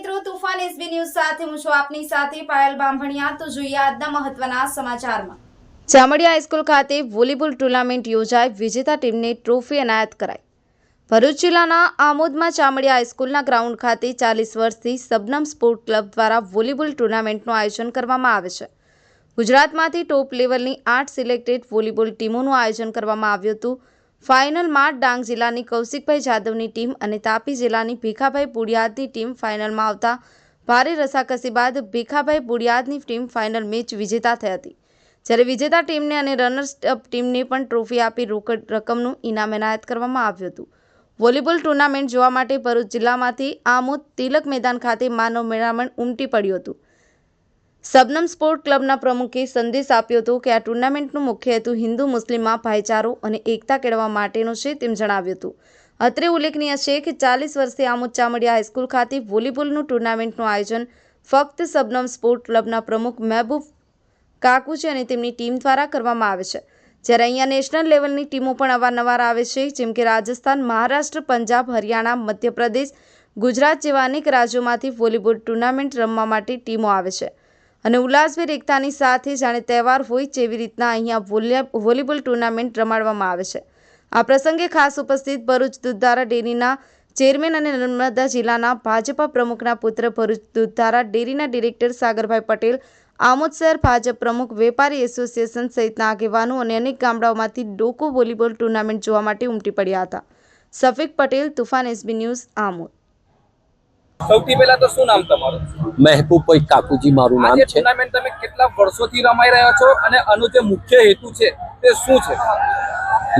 તુફાન SB news સાથે હું છું આપની સાથે પાયલ બાંભણિયા. તો જોઈએ આજના મહત્વના સમાચારમાં. ચામડિયા હાઈસ્કૂલ ખાતે વોલીબોલ ટુર્નામેન્ટ યોજાઈ વિજેતા ટીમને ટ્રોફી એનાયત કરાઈ. ભરૂચ જિલ્લાના આમોદમાં ચામડિયા હાઈસ્કૂલના ગ્રાઉન્ડ ખાતે ચાલીસ વર્ષથી સબનમ સ્પોર્ટ ક્લબ દ્વારા વોલીબોલ ટુર્નામેન્ટનું આયોજન કરવામાં આવે છે. ગુજરાતમાંથી ટોપ લેવલની આઠ સિલેક્ટેડ વોલીબોલ ટીમોનું આયોજન કરવામાં આવ્યું હતું. ફાઇનલમાં ડાંગ જિલ્લાની કૌશિકભાઈ જાદવની ટીમ અને તાપી જિલ્લાની ભીખાભાઈ પુડિયાદની ટીમ ફાઇનલમાં આવતા. ભારે રસાકસી બાદ ભીખાભાઈ પુડિયાદની ટીમ ફાઇનલ મેચ વિજેતા થઈ હતી. જ્યારે વિજેતા ટીમને અને રનર્સ ટીમને પણ ટ્રોફી આપી રોકડ રકમનું ઇનામ એનાયત કરવામાં આવ્યું હતું. વોલીબોલ ટુર્નામેન્ટ જોવા માટે ભરૂચ જિલ્લામાંથી આમોદ તિલક મેદાન ખાતે માનવ મેળામણ ઉમટી પડ્યું હતું. સબનમ સ્પોર્ટ ક્લબના પ્રમુખે સંદેશ આપ્યો હતો કે આ ટુર્નામેન્ટનો મુખ્ય હેતુ હિન્દુ મુસ્લિમમાં ભાઈચારો અને એકતા કેળવવા માટેનો છે તેમ જણાવ્યું હતું. અત્રે ઉલ્લેખનીય છે કે ચાલીસ વર્ષે આમોદ ચામડિયા હાઈસ્કૂલ ખાતે વોલીબોલનું ટુર્નામેન્ટનું આયોજન ફક્ત સબનમ સ્પોર્ટ ક્લબના પ્રમુખ મહેબૂબ કાકુચે અને તેમની ટીમ દ્વારા કરવામાં આવે છે. જ્યારે અહીંયા નેશનલ લેવલની ટીમો પણ અવારનવાર આવે છે, જેમ કે રાજસ્થાન, મહારાષ્ટ્ર, પંજાબ, હરિયાણા, મધ્યપ્રદેશ, ગુજરાત જેવા અનેક રાજ્યોમાંથી વોલીબોલ ટુર્નામેન્ટ રમવા માટે ટીમો આવે છે. અને ઉલ્લાસભેર એકતાની સાથે જાણે તહેવાર હોય જેવી રીતના અહીંયા વોલીબોલ ટુર્નામેન્ટ રમાડવામાં આવે છે. આ પ્રસંગે ખાસ ઉપસ્થિત ભરૂચ દૂધધારા ડેરીના ચેરમેન અને નર્મદા જિલ્લાના ભાજપા પ્રમુખના પુત્ર ભરૂચ દૂધધારા ડેરીના ડિરેક્ટર સાગરભાઈ પટેલ, આમોદ શહેર ભાજપ પ્રમુખ વેપારી એસોસિએશન સહિતના આગેવાનો અને અનેક ગામડાઓમાંથી ડોકો વોલીબોલ ટુર્નામેન્ટ જોવા માટે ઉમટી પડ્યા હતા. Safiq Patel, Toofan SB news, Amod. સૌથી પહેલા તો શું નામ તમારું? મહેબૂબભાઈ કાકુજી મારું નામ છે. ટુર્નામેન્ટ તમે કેટલા વર્ષોથી રમાઈ રહ્યા છો અને આનો જે મુખ્ય હેતુ છે તે શું છે?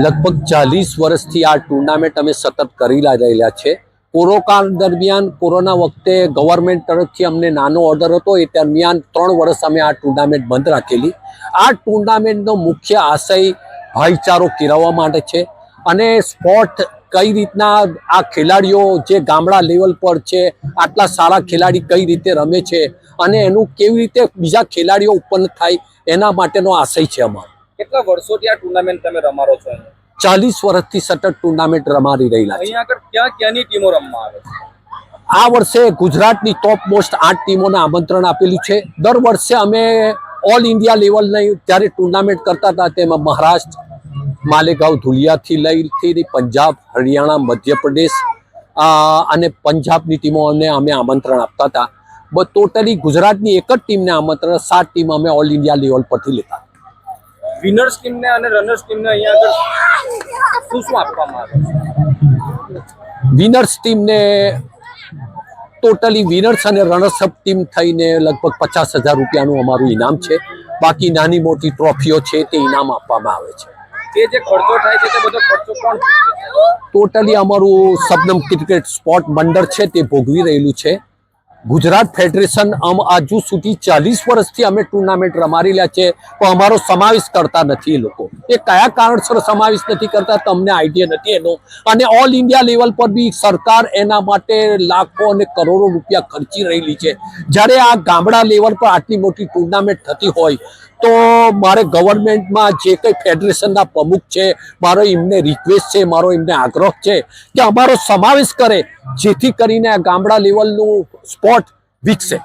લગભગ ચાલીસ વર્ષથી આ ટુર્નામેન્ટ અમે સતત કરી રહેલા છે. કોરોકાળ દરમિયાન કોરોના વખતે ગવર્મેન્ટ તરફથી અમને નાનો ઓર્ડર હતો. એ દરમિયાન ત્રણ વર્ષ અમે આ ટુર્નામેન્ટ બંધ રાખેલી. આ ટુર્નામેન્ટનો મુખ્ય આશય ભાઈચારો કેળવવા માટે છે. અને સ્પોર્ટ કઈ રીતના આ ખેલાડીઓ જે ગામડા લેવલ પર છે આટલા સારા ખેલાડી કઈ રીતે રમે છે અને એનું કેવી રીતે બીજા ખેલાડીઓ ઉત્પન્ન થાય એના માટેનો આશય છે અમારો. કેટલા વર્ષોથી આ ટુર્નામેન્ટ તમે રમારો છો ચાલીસ વર્ષથી સતત ટુર્નામેન્ટ રમાડી રહેલા છે. ક્યાં ક્યાંની ટીમો રમવા આવે આ વર્ષે ગુજરાતની ટોપ મોસ્ટ આઠ ટીમોને આમંત્રણ આપેલું છે. દર વર્ષે અમે ઓલ ઇન્ડિયા લેવલની જ્યારે ટુર્નામેન્ટ કરતા હતા તેમાં મહારાષ્ટ્ર માલેગાંવ ધુલિયાથી લઈને પંજાબ હરિયાણા મધ્યપ્રદેશ અને પંજાબની ટીમોને અમે આમંત્રણ આપતા હતા. બસ ટોટલી ગુજરાતની એક જ ટીમને આમંત્રણ સાત ટીમ અમે ઓલ ઇન્ડિયા લેવલ પરથી લેતા. વિનર્સ ટીમને અને રનર્સ ટીમને અહીંયા આગળ શું શું આપવામાં આવે? વિનર્સ ટીમને ટોટલી વિનર્સ અને રનર્સ અપ ટીમ થઈને લગભગ પચાસ હજાર રૂપિયાનું અમારું ઇનામ છે. બાકી નાની મોટી ટ્રોફીઓ છે તે ઇનામ આપવામાં આવે છે. તે જે ખર્ચો થાય છે તે બધો ખર્ચો કોણ ટોટલી અમારું સબનમ ક્રિકેટ સ્પોર્ટ મંડળ છે તે ભોગવી રહેલું છે. ગુજરાત ફેડરેશન આમ આજુ સુધી ચાલીસ વર્ષથી અમે ટુર્નામેન્ટ રમારી રહ્યા છે, પણ અમારો સમાવેશ કરતા નથી એ લોકો. એ કયા કારણસર સમાવેશ નથી કરતા તમને આઈડિયા નથી એનો? અને ઓલ ઇન્ડિયા લેવલ પર બી સરકાર એના માટે લાખો અને કરોડો રૂપિયા ખર્ચી રહેલી છે. જ્યારે આ ગામડા લેવલ પર આટલી મોટી ટુર્નામેન્ટ થતી હોય તો મારે ગવર્મેન્ટમાં જે કંઈ ફેડરેશનના પ્રમુખ છે, મારો એમને રિક્વેસ્ટ છે, મારો એમને આગ્રહ છે કે અમારો સમાવેશ કરે, જેથી કરીને આ ગામડા લેવલનું સ્પોટ વિકસે.